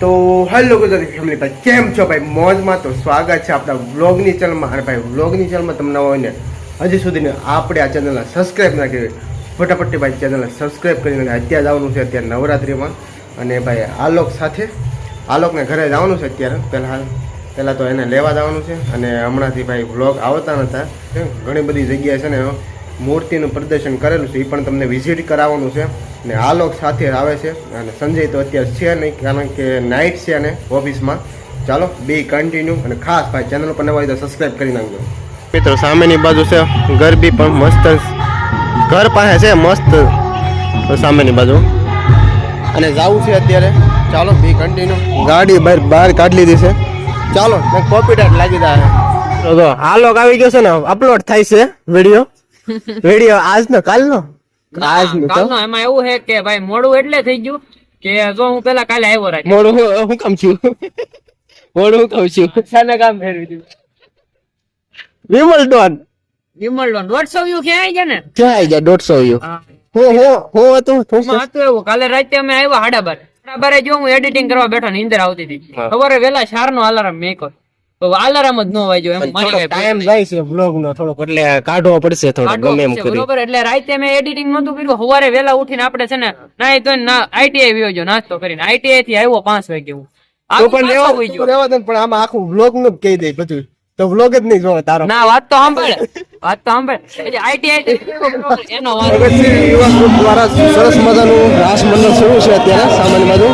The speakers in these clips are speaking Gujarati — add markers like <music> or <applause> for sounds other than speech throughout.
તો હેલો ગુજરાતી ફેમિલી ભાઈ, કેમ છો ભાઈ? મોજમાં તો સ્વાગત છે આપણા વ્લોગની ચેનલમાં. અને ભાઈ, વ્લોગની ચેનલમાં તમને હોય હજી સુધીને આપણે આ ચેનલને સબસ્ક્રાઈબ ના કરી ફટાફટ ભાઈ ચેનલને સબસ્ક્રાઈબ કરીને અત્યારે જવાનું છે અત્યારે નવરાત્રિમાં. અને ભાઈ, આલોક સાથે, આલોકને ઘરે જવાનું છે અત્યારે. પહેલાં પહેલાં તો એને લેવા જવાનું છે. અને હમણાંથી ભાઈ વ્લોગ આવતા નહોતા ઘણી બધી જગ્યાએ છે ને મૂર્તિનું પ્રદર્શન કરેલું છે એ પણ તમને વિઝિટ કરાવવાનું છે. ને આલોક સાથે આવે છે, અને સંજય તો અત્યારે છે નહીં, કારણ કે નાઇટ છે અને ઓફિસમાં. ચાલો, બે કન્ટિન્યુ અને ખાસ ભાઈ ચેનલ પર નવા તો સબસ્ક્રાઈબ કરી નાખજો. મિત્રો, સામેની બાજુ છે, ગરબી પણ મસ્ત ઘર પાસે છે, મસ્ત. સામેની બાજુ. અને જવું છે અત્યારે. ચાલો, બી કન્ટિન્યુ ગાડી બહાર બહાર કાઢી લીધી છે. ચાલો કોપીરાઇટ લાગી જાય. તો આલોક આવી ગયો છે ને અપલોડ થાય છે વીડિયો વીડિયો આજનો કાલનો? આજનો કાલનો એમાં એવું છે કે ભાઈ મોડું એટલે થઈ ગયું કે જો હું પેલા કાલે આવ્યો રાખ મોડું હું કામ છું? મોડું હું કામ છું? સાને કામ ફેરવી દીધું વિમલ ડોન વિમલ ડોન દોઢસો વ્યૂ ક્યાં આવી ગયા ને? ક્યાં આવી ગયા દોઢસો યુ હો. હો હો હતું હતું એવું કાલે રાતે અમે આવ્યા સાડા બાર સાડા બારે જો હું એડિટિંગ કરવા બેઠો નીંદર આવતી હતી. સવારે વેલા ચાર નો અલાર્મ મેં તો અલાર્મ જ નો વાગ્યો એમ. મારી ટાઈમ જાય છે બ્લોગ નો થોડોક એટલે કાઢવો પડશે થોડો ગમે એમ કરી. બરોબર? એટલે રાતે મેં એડિટિંગ નતું કર્યું. સવારે વેલા ઉઠીને આપણે છે ને નાઈ તો આઈટીઆઈ વ્યો નાસ્તો કરીને. આઈટીઆઈ થી આવ્યો પાંચ વાગે હું. તો પણ ને, પણ આમાં આખું બ્લોગનું કહી દે બધું. તો વ્લોગ જ નહીં જોવે તારો. ના વાત તો સાંભળ. વાત તો સાંભળ. એટલે આઈટીઆઈ એનો યુવા ગ્રુપ દ્વારા સરસ મજાનું રાસ મંડળ શરૂ છે અત્યારે સામાન્ય બાજુ.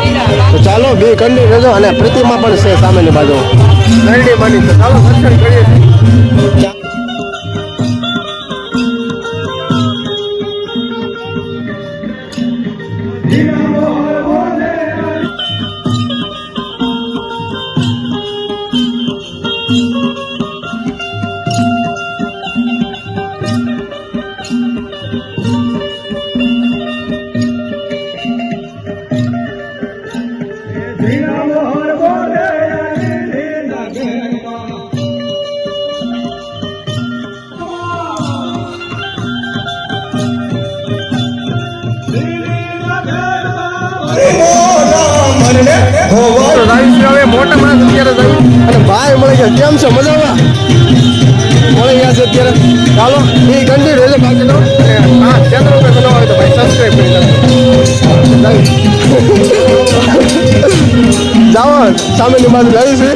તો ચાલો બે કંડી રહેજો અને પ્રતિમા પણ છે સામાન્ય બાજુ. કંડી બની તો ચાલો દર્શન કરીએ. મોટા માણસ અત્યારે થયું અને ભાઈ મળી ગયા કેમ છો? મજામાં? મળી ગયા છે અત્યારે. ચાલો એ કન્ટિન્યુ રહેજો બાકી તો. હા ચેનલ ઉપર બનાવો આવે તો ભાઈ સબસ્ક્રાઈબ કરી લેજો જાઓ સામેની બાજુ જાય છે.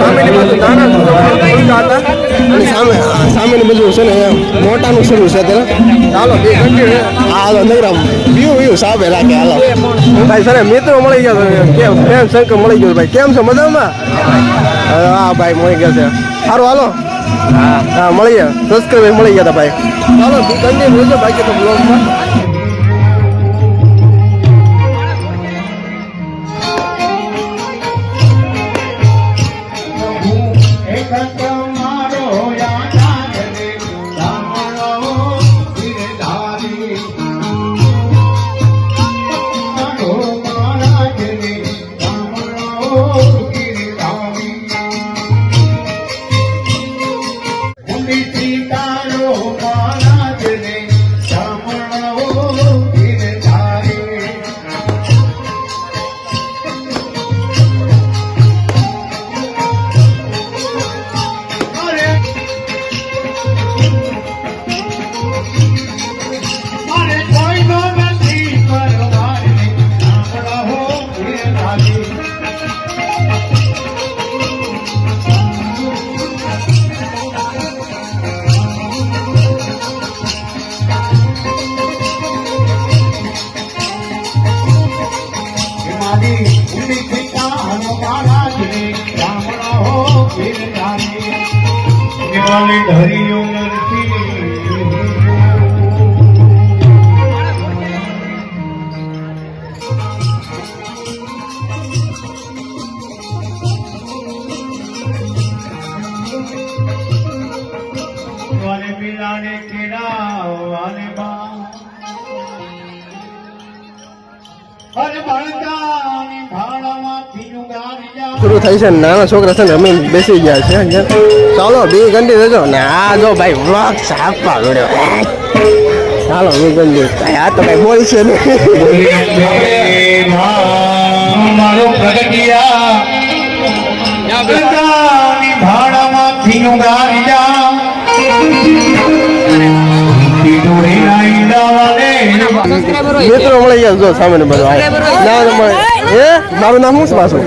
સામેની બાજુ નાના હતા. અને સામે સામેની બાજુ છે ને મોટાનું શરૂ છે અત્યારે. ચાલો હા હાલો નગરામ વ્યૂ વ્યૂ સાબે રાખે હાલો. ભાઈ સર મિત્રો મળી ગયા કેમ? ફ્રેન્ડ સર્કલ મળી ગયો ભાઈ. કેમ છો? મજામાં? હા ભાઈ મળી ગયા છે. સારું હાલો. હા. હા મળી ગયા સબસ્ક્રાઈબર મળી ગયા હતા ભાઈ. ચાલો બી કન્ટિન્યુ બાકી તો બ્લોગમાં હો રાજી કેવાલી ધરીયો નથી વાલે બિલાને કેરા બા અરે ભાણામાં શરૂ થાય છે ને નાના છોકરા છે ને અમે બેસી ગયા છે ચાલો બે ગંદી રહેજો. ને આ જો ભાઈ વ્લોગ સાફ પાડ્યો ચાલો બે ગંદી આ તો ભાઈ બોલ છે મારો પ્રગટિયા. છે. મિત્રો મળી ગયા જો સામે. ના ના મળે એ મારું નામ શું છે પાછું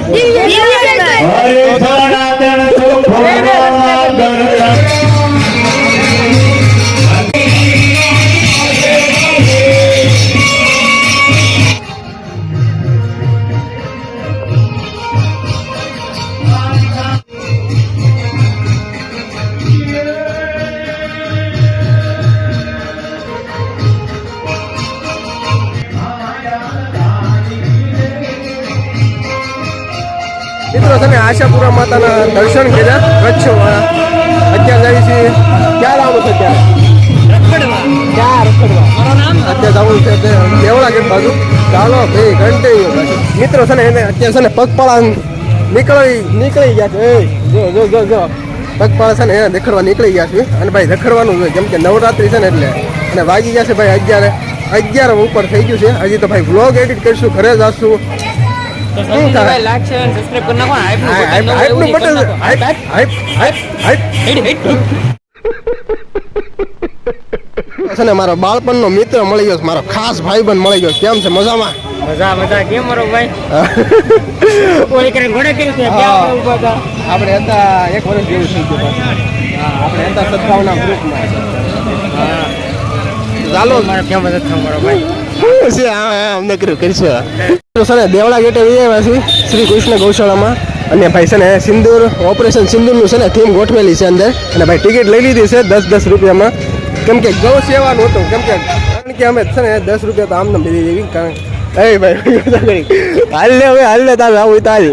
તમે આશાપુરા માતાના દર્શન કર્યા કચ્છ અત્યારે જાય છે, ક્યાં રખડવા મારું નામ અત્યારે જવું છે દેવળા ગેટ બાજુ. ચાલો ભાઈ કન્ટિન્યુ મિત્રો છે ને એને અત્યારે છે ને પગપાળા નીકળી નીકળી ગયા છે. જો છે એને દેખાડવા નીકળી ગયા છે. અને ભાઈ દેખાડવાનું જોઈએ કેમ કે નવરાત્રી છે ને એટલે. અને વાગી ગયા છે ભાઈ અગિયારે. અગિયાર ઉપર થઈ ગયું છે. હજી તો ભાઈ વ્લોગ એડિટ કરીશું, ઘરે જશું છે ને મારો બાળપણનો મિત્ર મળી ગયો મારો ખાસ ભાઈબંધ મળી ગયો કેમ છે મજામાં? મજા મજા. કેમ મારો ભાઈ? <laughs> ઓલી કરીને ઘોડે કર્યું છે? ક્યાં આપણે હતા એક વર્ષ જેવું થઈ ગયું આપણે હતા સદભાવના ગ્રુપમાં ચાલો. મારો કેમ મદદ થાવ મારો ભાઈ? શું છે? આ આ, અમને કર્યું, કરીશું તો ને દેવળા ગેટે આવ્યા છીએ શ્રી કૃષ્ણ ગૌશાળામાં. અને ભાઈ છે ને, સિંદૂર, ઓપરેશન સિંદૂરનું છે ને થીમ ગોઠવેલી છે અંદર. અને ભાઈ ટિકિટ લઈ લીધી છે દસ દસ રૂપિયામાં. કેમ કે ગૌ સેવાનું હતું, કેમ કે, કારણ કે અમે છે ને, દસ રૂપિયા તો આમ નામ દીધી જેવી કારણ એ ભાઈ હાલ લે હવે, હાલ લે તારે, આવું તાલ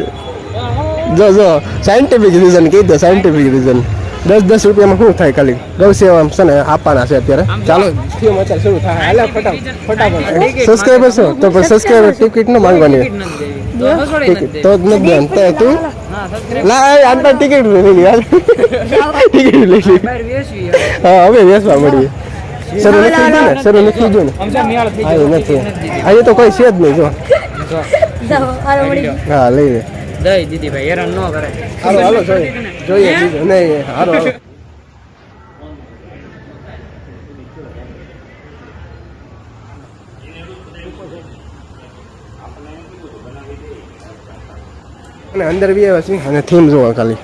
જો જો સાયન્ટિફિક રીઝન કહી દો સાયન્ટિફિક રીઝન દસ દસ રૂપિયામાં શું થાય ખાલી? ગૌ સેવા છે ને આપવાના છે અત્યારે. ચાલો થીમ અત્યારે શરૂ થાય. હાલે ફટાફટ ફટાફટ. સબસ્ક્રાઈબર છો. તો પણ સબસ્ક્રાઈબર ટિકિટ ન માંગવાની. ટિકિટ તો જ નથી દેવાનું. તો? તું ના એ આન ટિકિટ લઈ લીધી. હાલ. ટિકિટ લઈ લીધી. હા હવે. વેસવા મળીએ શરૂ નથી ને શરૂ નથી કીધું ને? હા નથી. આજે તો કોઈ છે જ નહીં જો. હા લઈ લે. દઈ દીધી ભાઈ હેરાન ન કરે. હાલો હાલો જોઈએ. જોઈએ નહીં હાલો હાલો. અને અંદર બી આવ્યા છે અને થીમ જોવા ખાલી.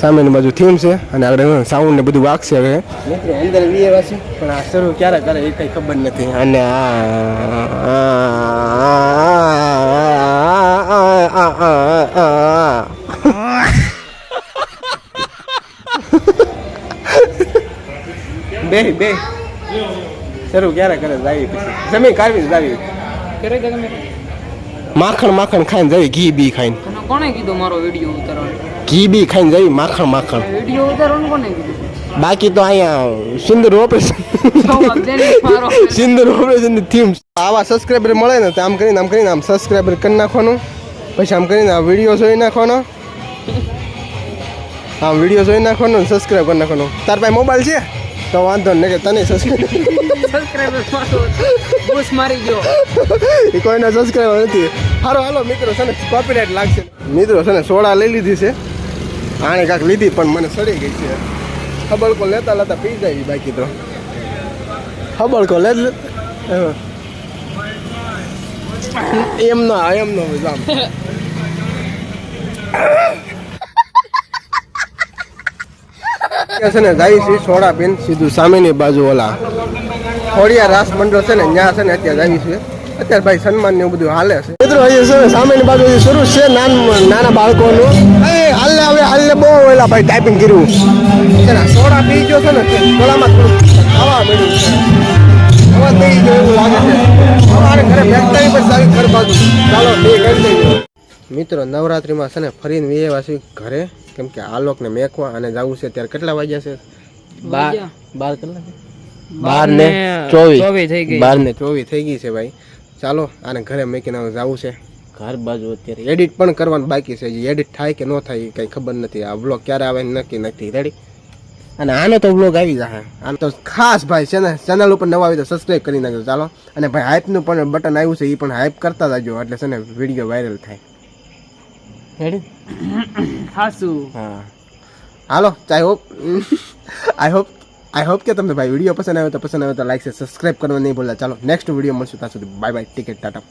સામેની બાજુ થીમ છે અને આગળ સાઉન્ડ ને બધું વાગશે હવે. મિત્રો અંદર બી આવ્યા છે પણ આ શરૂ ક્યારે કરે એ કઈ ખબર નથી. અને આ બે બે. શરૂ ક્યારે કરે? જાવી પછી. જમી કાઢવી જાવી કરે કે તમે? માખણ માખણ ખાઈને જવી ઘી બી ખાઈને. કોણે કીધું મારો વીડિયો ઉતારવાનો? ઘી બી ખાઈને જવી માખણ માખણ. વીડિયો ઉતારવાનું કોને કીધું? બાકી તો અહીંયા સુંદર ઓપરેશન સુંદર ઓપરેશન થીમ આવા સબસ્ક્રાઈબર મળે ને તો આમ કરીને આમ કરીને આમ સબસ્ક્રાઈબર કરી નાખવાનું. પછી આમ કરીને આ વીડિયો જોઈ નાખવાનો. <laughs> આમ વીડિયો જોઈ નાખવાનો સબસ્ક્રાઇબ કરી નાખવાનો. તાર પાસે મોબાઈલ છે? તો વાંધો નહીં કે તને સબસ્ક્રાઇબર મારો ગયો. એ કોઈના નથી. હારો હાલો મિત્રો છે ને કોપીરાઇટ લાગશે. મિત્રો છે ને સોડા લઈ લીધી છે. આણે કાંક લીધી પણ મને સડી ગઈ છે. ખબડકો લેતા લેતા પી જાય બાકી તો. ખબડકો લે. એમ ના એમ નો આમ. <laughs> છે ને જાય છે સોડાબેન સીધું સામેની બાજુ ઓલા ખોડિયા રાસ મંડળ છે ને ત્યાં છે ને અત્યારે જાય છે. અત્યારે ભાઈ સન્માન ને બધું હાલે છે. મિત્રો અહીંયા છે ને સામેની બાજુ હજી શરૂ છે નાના બાળકોનું. હાલે હવે હાલે બહુ ઓલા ભાઈ ટાઈપિંગ કર્યું. સોડા પી ગયો છે ને ગળામાં થોડું ખાવા મળ્યું છે. હવા થઈ ગયો એવું લાગે છે. અમારે ઘરે ફેક્ટરી પર સારી ઘર બાજુ. ચાલો બે કરી દઈએ મિત્રો નવરાત્રિમાં છે ને ફરીને છે ઘરે કેમ કે આલોકને મેકવા અને જવું છે ત્યારે કેટલા વાગ્યા છે? બાર બાર કલાક? બાર ને ચોવીસ. ચોવીસ થઈ ગઈ. બાર ને ચોવીસ થઈ ગઈ છે ભાઈ. ચાલો આને ઘરે મેકીને હવે જવું છે. ઘર બાજુ અત્યારે. એડિટ પણ કરવાનું બાકી છે. હજી એડિટ થાય કે ન થાય એ કંઈ ખબર નથી. આ બ્લોગ ક્યારે આવે નક્કી નથી. રેડી અને આનો તો બ્લોગ આવી જશે. આમ તો ખાસ ભાઈ ચેનલ ચેનલ ઉપર નવા આવી તો સબસ્ક્રાઈબ કરી નાખજો. ચાલો. અને ભાઈ હાઇપનું પણ બટન આવ્યું છે એ પણ હાઇપ કરતા જજો. એટલે છે ને વીડિયો વાયરલ થાય. રેડી હાસુ. હા. હાલો I hope I hope I hope કે તમને ભાઈ વીડિયો પસંદ આવ્યો તો પસંદ આવ્યો તો લાઈક છે સબસ્ક્રાઈબ કરવાનું નહીં ભૂલતા. ચાલો નેક્સ્ટ વીડિયો મળશું. ત્યાં સુધી બાય બાય ટિકિટ ટાટા